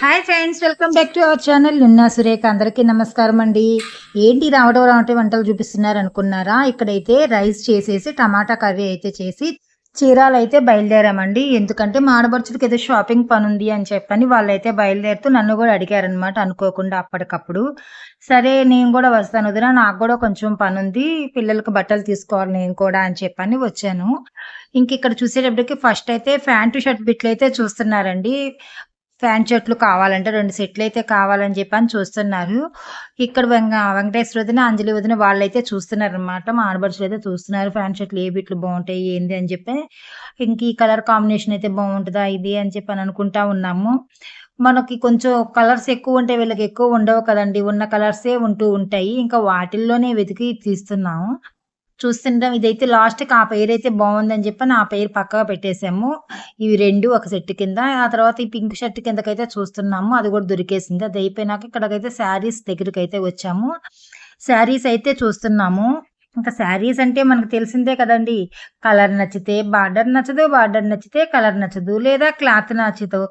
Hi friends welcome back to our channel నిన్న సురేఖ అందరికీ నమస్కారం అండి. ఏంటి రావడం రావటం వంటలు చూపిస్తున్నారు అనుకున్నారా? ఇక్కడైతే రైస్ చేసేసి టమాటా కర్రీ అయితే చేసి చీరాలు అయితే బయలుదేరామండి. ఎందుకంటే మా ఆడపడుచుడికి ఏదో షాపింగ్ పని ఉంది అని చెప్పని వాళ్ళైతే బయలుదేరుతూ నన్ను కూడా అడిగారనమాట అనుకోకుండా అప్పటికప్పుడు. సరే నేను కూడా వస్తాను. వదిన నాకు కూడా కొంచెం పని ఉంది పిల్లలకు బట్టలు తీసుకోవాలి నేను కూడా అని చెప్పని వచ్చాను. ఇంక ఇక్కడ చూసేటప్పటికి ఫస్ట్ అయితే ప్యాంటు షర్ట్ బిట్లు అయితే చూస్తున్నారండి. ఫ్యాన్ షర్ట్లు కావాలంటే రెండు సెట్లు అయితే కావాలని చెప్పి అని చూస్తున్నారు. ఇక్కడ వెంక వెంకటేశ్వర వదిన అంజలి వదిన వాళ్ళైతే చూస్తున్నారు అనమాట మా ఆడబడుచులు అయితే చూస్తున్నారు. ఫ్యాన్ చెట్లు ఏ బిట్లు బాగుంటాయి ఏంది అని చెప్పి. ఇంక ఈ కలర్ కాంబినేషన్ అయితే బాగుంటుందా ఇది అని చెప్పి అని అనుకుంటా ఉన్నాము. మనకి కొంచెం కలర్స్ ఎక్కువ ఉంటే వీళ్ళకి ఎక్కువ ఉండవు కదండి. ఉన్న కలర్సే ఉంటూ ఉంటాయి. ఇంకా వాటిల్లోనే వెతికి తీస్తున్నాము. చూస్తుంటాం. ఇదైతే లాస్ట్కి ఆ పేరు అయితే బాగుందని చెప్పి ఆ పేరు పక్కగా పెట్టేసాము. ఇవి రెండు ఒక సెట్ కింద. ఆ తర్వాత ఈ పింక్ షర్ట్ కిందకైతే చూస్తున్నాము. అది కూడా దొరికేసింది. అది అయిపోయినాక ఇక్కడికైతే శారీస్ దగ్గరికి అయితే వచ్చాము. శారీస్ అయితే చూస్తున్నాము. ఇంకా శారీస్ అంటే మనకు తెలిసిందే కదండి. కలర్ నచ్చితే బార్డర్ నచ్చదు బార్డర్ నచ్చితే కలర్ నచ్చదు లేదా క్లాత్ నచ్చదు.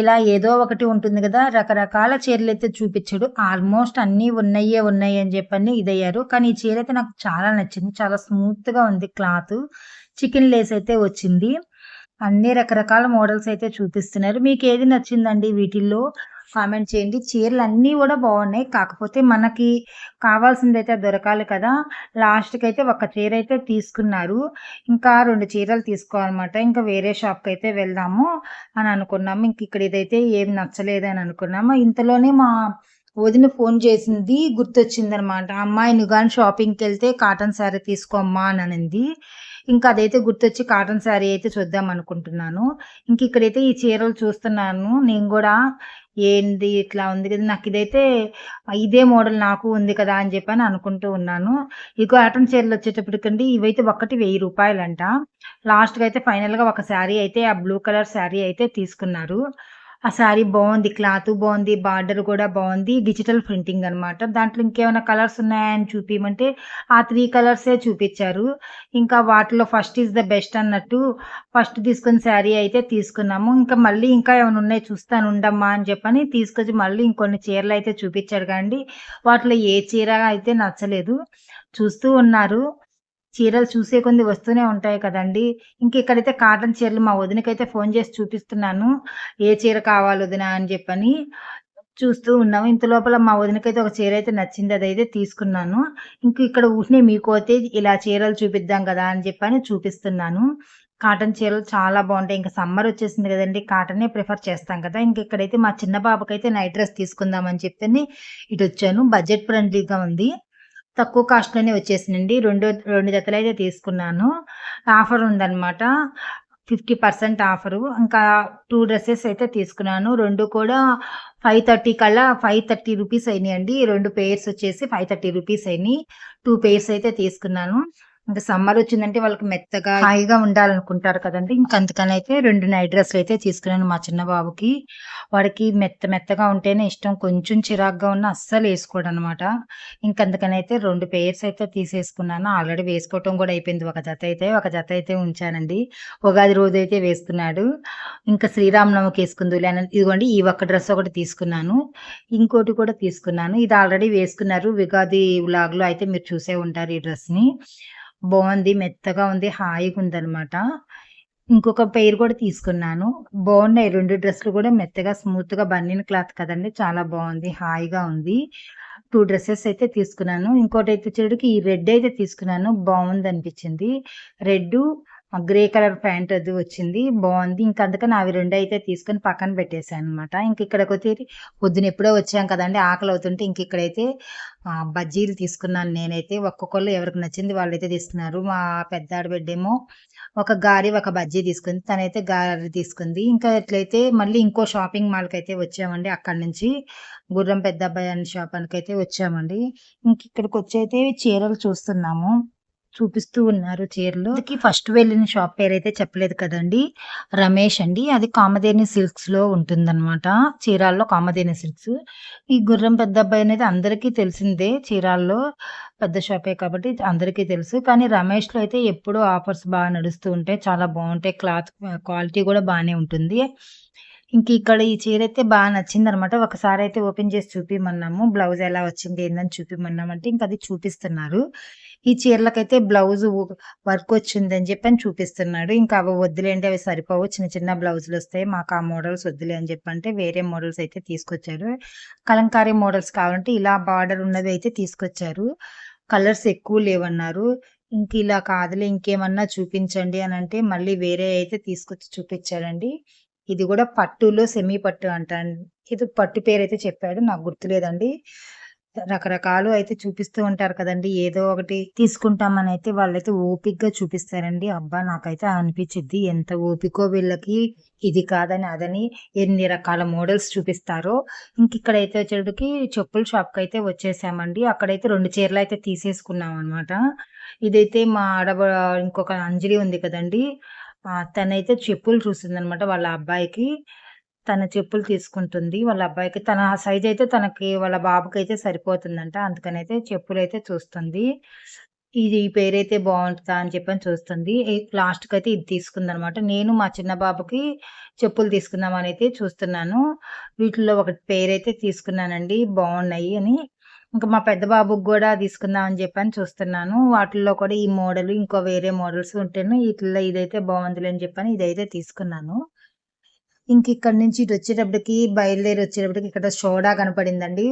ఇలా ఏదో ఒకటి ఉంటుంది కదా రకరకాల చీరలు అయితే చూపించాడు. ఆల్మోస్ట్ అన్నీ ఉన్నాయే ఉన్నాయి అని చెప్పని ఇదయ్యారు. కానీ ఈ చీర అయితే నాకు చాలా నచ్చింది. చాలా స్మూత్గా ఉంది క్లాత్. చికెన్ లేస్ అయితే వచ్చింది. అన్ని రకరకాల మోడల్స్ అయితే చూపిస్తున్నారు. మీకు ఏది నచ్చిందండి వీటిల్లో? కామెంట్ చేయండి. చీరలు అన్నీ కూడా బాగున్నాయి. కాకపోతే మనకి కావాల్సింది అయితే దొరకాలి కదా. లాస్ట్కి అయితే ఒక చీర అయితే తీసుకున్నారు. ఇంకా రెండు చీరలు తీసుకోవాలన్నమాట. ఇంకా వేరే షాప్కి అయితే వెళ్దాము అని అనుకున్నాము. ఇంక ఇక్కడ ఇదైతే ఏం నచ్చలేదు అని అనుకున్నాము. ఇంతలోనే మా వదిన ఫోన్ చేసింది. గుర్తొచ్చింది అనమాట అమ్మాయి నువ్వు కానీ షాపింగ్కి వెళ్తే కాటన్ శారీ తీసుకోమ్మా అని అనింది. ఇంకా అదైతే గుర్తొచ్చి కాటన్ శారీ అయితే చూద్దాం అనుకుంటున్నాను. ఇంక ఇక్కడైతే ఈ చీరలు చూస్తున్నాను. నేను కూడా ఏంది ఇట్లా ఉంది కదా నాకు ఇదైతే ఇదే మోడల్ నాకు ఉంది కదా అని చెప్పి అని అనుకుంటూ ఉన్నాను. ఈ కాటన్ చీరలు వచ్చేటప్పటికండి ఇవైతే ఒకటి వెయ్యి రూపాయలంట. లాస్ట్గా అయితే ఫైనల్గా ఒక శారీ అయితే ఆ బ్లూ కలర్ శారీ అయితే తీసుకున్నారు. ఆ శారీ బాగుంది క్లాత్ బాగుంది బార్డర్ కూడా బాగుంది డిజిటల్ ప్రింటింగ్ అనమాట దాంట్లో ఇంకేమైనా కలర్స్ ఉన్నాయని చూపించమంటే ఆ త్రీ కలర్సే చూపించారు. ఇంకా వాటిలో ఫస్ట్ ఈజ్ ద బెస్ట్ అన్నట్టు ఫస్ట్ తీసుకున్న శారీ అయితే తీసుకున్నాము. ఇంకా మళ్ళీ ఇంకా ఏమైనా ఉన్నాయి చూస్తాను ఉండమ్మా అని చెప్పని తీసుకొచ్చి మళ్ళీ ఇంకొన్ని చీరలు అయితే చూపించాడు కానీ వాటిలో ఏ చీర అయితే నచ్చలేదు. చూస్తూ ఉన్నారు. చీరలు చూసే కొంది వస్తూనే ఉంటాయి కదండి. ఇంక ఇక్కడైతే కాటన్ చీరలు మా వదినకైతే ఫోన్ చేసి చూపిస్తున్నాను. ఏ చీర కావాలి వదిన అని చెప్పని చూస్తూ ఉన్నాము. ఇంత లోపల మా వదినకైతే ఒక చీర అయితే నచ్చింది. అదైతే తీసుకున్నాను. ఇంక ఇక్కడ ఊహనే మీకు అయితే ఇలా చీరలు చూపిద్దాం కదా అని చెప్పని చూపిస్తున్నాను. కాటన్ చీరలు చాలా బాగుంటాయి. ఇంకా సమ్మర్ వచ్చేసింది కదండి. కాటనే ప్రిఫర్ చేస్తాం కదా. ఇంక ఇక్కడైతే మా చిన్న బాబుకైతే నైట్ డ్రెస్ తీసుకుందామని చెప్పని ఇటు వచ్చాను బడ్జెట్ ఫ్రెండ్లీగా ఉంది. తక్కువ కాస్ట్లోనే వచ్చేసినండి రెండు రెండు జతలు అయితే తీసుకున్నాను. ఆఫర్ ఉందన్నమాట. Fifty percent offer. ఇంకా టూ డ్రెస్సెస్ అయితే తీసుకున్నాను. రెండు కూడా ఫైవ్ థర్టీ కల్లా ఫైవ్ థర్టీ రూపీస్ అయినాయండి. రెండు పేర్స్ వచ్చేసి ఫైవ్ థర్టీ రూపీస్ అయినాయి. టూ పేర్స్ అయితే తీసుకున్నాను. ఇంకా సమ్మర్ వచ్చిందంటే వాళ్ళకి మెత్తగా హాయిగా ఉండాలనుకుంటారు కదండి. ఇంకా అందుకని అయితే రెండు నైట్ డ్రెస్సులు అయితే తీసుకున్నాను మా చిన్న బాబుకి. వాడికి మెత్త మెత్తగా ఉంటేనే ఇష్టం. కొంచెం చిరాగ్గా ఉన్న అస్సలు వేసుకోడు అనమాట ఇంకందుకని అయితే రెండు పేర్స్ అయితే తీసేసుకున్నాను. ఆల్రెడీ వేసుకోవటం కూడా అయిపోయింది. ఒక జత అయితే ఒక జత అయితే ఉంచానండి. ఉగాది రోజు అయితే వేసుకున్నాడు. ఇంకా శ్రీరామనవమికి వేసుకుంది. లేని ఇదిగోండి ఈ ఒక్క డ్రెస్ ఒకటి తీసుకున్నాను. ఇంకోటి కూడా తీసుకున్నాను. ఇది ఆల్రెడీ వేసుకున్నారు. ఉగాది వ్లాగ్లో అయితే మీరు చూసే ఉంటారు ఈ డ్రెస్ని బాగుంది మెత్తగా ఉంది హాయిగా ఉందనమాట ఇంకొక పెయిర్ కూడా తీసుకున్నాను. బాగున్నాయి రెండు డ్రెస్సులు కూడా మెత్తగా స్మూత్గా బన్నిన క్లాత్ కదండి చాలా బాగుంది హాయిగా ఉంది. టూ డ్రెస్సెస్ అయితే తీసుకున్నాను. ఇంకోటి అయితే చెడుకి ఈ రెడ్ అయితే తీసుకున్నాను బాగుంది అనిపించింది రెడ్ గ్రే కలర్ ప్యాంట్ అది వచ్చింది బాగుంది. ఇంకా అందుకని అవి రెండు అయితే తీసుకొని పక్కన పెట్టేశాను అనమాట ఇంక ఇక్కడికి వచ్చి పొద్దున ఎప్పుడో వచ్చాం కదండి ఆకలి అవుతుంటే ఇంక ఇక్కడైతే బజ్జీలు తీసుకున్నాను నేనైతే. ఒక్కొక్కళ్ళు ఎవరికి నచ్చింది వాళ్ళైతే తీసుకున్నారు. మా పెద్ద ఆడబిడ్డేమో ఒక గారి ఒక బజ్జీ తీసుకుంది. తనైతే గారి తీసుకుంది. ఇంకా ఎట్లయితే మళ్ళీ ఇంకో షాపింగ్ మాల్కి అయితే వచ్చామండి. అక్కడి నుంచి గుర్రం పెద్ద అబ్బాయి అనే షాపానికి అయితే వచ్చామండి. ఇంక ఇక్కడికి వచ్చి అయితే చీరలు చూస్తున్నాము. చూపిస్తూ ఉన్నారు చీరలు. ఫస్ట్ వెళ్ళిన షాప్ పేరు అయితే చెప్పలేదు కదండి. రమేష్ అండి. అది కామధేని సిల్క్స్లో ఉంటుందన్నమాట. చీరాల్లో కామధేని సిల్క్స్. ఈ గుర్రం పెద్ద అబ్బాయి అనేది అందరికీ తెలిసిందే. చీరాల్లో పెద్ద షాపే కాబట్టి అందరికీ తెలుసు. కానీ రమేష్లో అయితే ఎప్పుడూ ఆఫర్స్ బాగా నడుస్తూ ఉంటాయి. చాలా బాగుంటాయి. క్లాత్ క్వాలిటీ కూడా బాగానే ఉంటుంది. ఇంక ఇక్కడ ఈ చీర అయితే బాగా నచ్చింది అనమాట ఒకసారి అయితే ఓపెన్ చేసి చూపిమన్నాము. బ్లౌజ్ ఎలా వచ్చింది ఏందని చూపిమన్నామంటే ఇంక అది చూపిస్తున్నారు. ఈ చీరలకైతే బ్లౌజు వర్క్ వచ్చిందని చెప్పి అని చూపిస్తున్నాడు. ఇంకా అవి వద్దులేండి అవి సరిపోవు. చిన్న చిన్న బ్లౌజులు వస్తాయి మాకు ఆ మోడల్స్ వద్దులే అని చెప్పంటే వేరే మోడల్స్ అయితే తీసుకొచ్చారు. కలంకారీ మోడల్స్ కావాలంటే ఇలా బార్డర్ ఉన్నవి అయితే తీసుకొచ్చారు. కలర్స్ ఎక్కువ లేవన్నారు. ఇంక ఇలా కాదులే ఇంకేమన్నా చూపించండి అని అంటే మళ్ళీ వేరే అయితే తీసుకొచ్చి చూపించాడండి ఇది కూడా పట్టులో సెమీ పట్టు అంట ఇది పట్టు పేరు అయితే చెప్పాడు. నాకు గుర్తులేదండి. రకరకాలు అయితే చూపిస్తూ ఉంటారు కదండి ఏదో ఒకటి తీసుకుంటామని అయితే వాళ్ళైతే ఓపిక్గా చూపిస్తారండి. అబ్బా! నాకైతే అనిపించింది ఎంత ఓపికో వీళ్ళకి ఇది కాదని, అదని ఎన్ని రకాల మోడల్స్ చూపిస్తారో. ఇంకిక్కడైతే వచ్చేటికి చెప్పుల షాప్‌కైతే వచ్చేసామండి. అక్కడైతే రెండు చీరలు అయితే తీసేసుకున్నాం అనమాట ఇదైతే మా ఆడబ ఇంకొక అంజలి ఉంది కదండీ! తనైతే చెప్పులు చూసిందనమాట వాళ్ళ అబ్బాయికి. తన చెప్పులు తీసుకుంటుంది. వాళ్ళ అబ్బాయికి తన సైజ్ అయితే తనకి వాళ్ళ బాబుకైతే సరిపోతుందంట. అందుకని అయితే చెప్పులు అయితే చూస్తుంది. ఇది ఈ పేరైతే బాగుంటుందా అని చెప్పని చూస్తుంది. లాస్ట్కి అయితే ఇది తీసుకుందనమాట. నేను మా చిన్న బాబుకి చెప్పులు తీసుకుందామనైతే చూస్తున్నాను. వీటిల్లో ఒకటి పేరైతే తీసుకున్నానండి. బాగున్నాయి అని. ఇంకా మా పెద్ద బాబుకి కూడా తీసుకుందాం అని చెప్పని చూస్తున్నాను. వాటిల్లో కూడా ఈ మోడల్ ఇంకో వేరే మోడల్స్ ఉంటేను వీటిల్లో ఇదైతే బాగుందిలే అని చెప్పని ఇదైతే తీసుకున్నాను. ఇంకిక్కడి నుంచి ఇటు వచ్చేటప్పటికి బయలుదేరి వచ్చేటప్పటికి ఇక్కడ సోడా కనపడిందండి.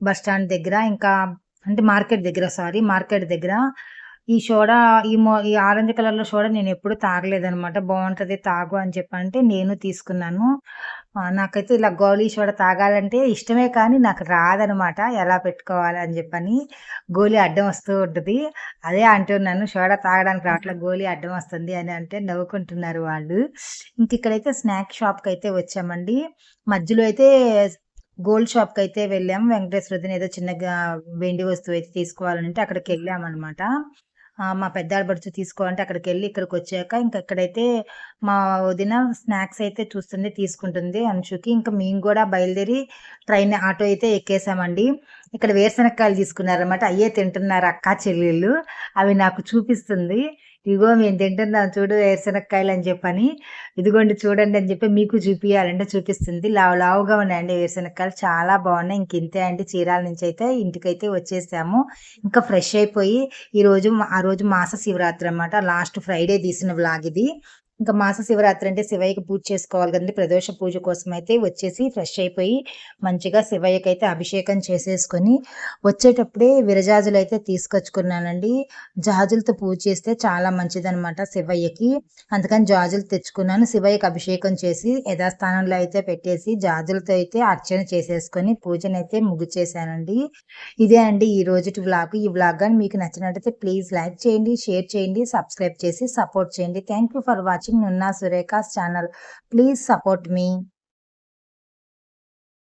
బస్ స్టాండ్ దగ్గర. ఇంకా అంటే మార్కెట్ దగ్గర సారీ మార్కెట్ దగ్గర. ఈ సోడా ఈ మో ఈ ఆరెంజ్ కలర్‌లో సోడా నేను ఎప్పుడు తాగలేదనమాట. బాగుంటుంది తాగు అని చెప్పంటే నేను తీసుకున్నాను. నాకైతే ఇలా గోలీ సోడా తాగాలంటే ఇష్టమే కానీ నాకు రాదనమాట. ఎలా పెట్టుకోవాలి అని చెప్పని. గోలీ అడ్డం వస్తూ ఉంటది. అదే అంటున్నాను సోడా తాగడానికి రావట్లే గోలీ అడ్డం వస్తుంది అని అంటే నవ్వుకుంటున్నారు వాళ్ళు. ఇంకిక్కడైతే స్నాక్ షాప్‌కైతే వచ్చామండి. మధ్యలో అయితే గోల్డ్ షాప్‌కైతే వెళ్ళాం. వెంకటేశ్వర వదిన ఏదో చిన్నగా వెండి వస్తువు అయితే తీసుకోవాలనంటే అక్కడికెళ్ళామనమాట. ఆహ్, మా పెద్ద అక్కడికి తీసుకోవాలంటే ఇక్కడికి వచ్చాక ఇంక ఇక్కడైతే మా వదిన స్నాక్స్ అయితే చూస్తుంది, తీసుకుంటుంది అంశుకి. ఇంకా మేము కూడా బయలుదేరి ట్రైన్ ఆటో అయితే ఎక్కేసామండి. ఇక్కడ వేరుశనక్కాయలు తీసుకున్నారనమాట. అయ్యే తింటున్నారు అక్కా, చెల్లెళ్ళు. అవి నాకు చూపిస్తుంది. ఇదిగో మేము తింటున్నాం చూడు వేరుశనక్కాయలు అని చెప్పని. ఇదిగోండి చూడండి అని చెప్పి మీకు చూపించాలంటే చూపిస్తుంది. లావు లావుగా ఉన్నాయండి వేరుశనక్కాయలు. చాలా బాగున్నాయి ఇంక ఇంతే అండి చీరాల నుంచి అయితే ఇంటికైతే వచ్చేసాము. ఇంకా ఫ్రెష్ అయిపోయి ఈరోజు ఆ రోజు మాస శివరాత్రి అనమాట. లాస్ట్ ఫ్రైడే తీసిన వ్లాగ్ ఇది. ఇంకా మాస శివరాత్రి అంటే శివయ్యకి పూజ చేసుకోవాలి కదండి ప్రదోష పూజ కోసం అయితే వచ్చేసి ఫ్రెష్ అయిపోయి మంచిగా శివయ్యకైతే అభిషేకం చేసేసుకొని వచ్చేటప్పుడే విరజాజులు అయితే తీసుకొచ్చుకున్నానండి. జాజులతో పూజ చేస్తే చాలా మంచిదనమాట శివయ్యకి. అందుకని జాజులు తెచ్చుకున్నాను. శివయ్యకి అభిషేకం చేసి యథాస్థానంలో అయితే పెట్టేసి జాజులతో అయితే అర్చన చేసేసుకొని పూజనైతే ముగిచేసానండి ఇదే అండి ఈ రోజుటి వ్లాగ్. ఈ వ్లాగ్ కానీ మీకు నచ్చినట్టయితే ప్లీజ్ లైక్ చేయండి, షేర్ చేయండి, సబ్స్క్రైబ్ చేసి సపోర్ట్ చేయండి. Thank you for watching Nunna Surekha's channel. Please support me.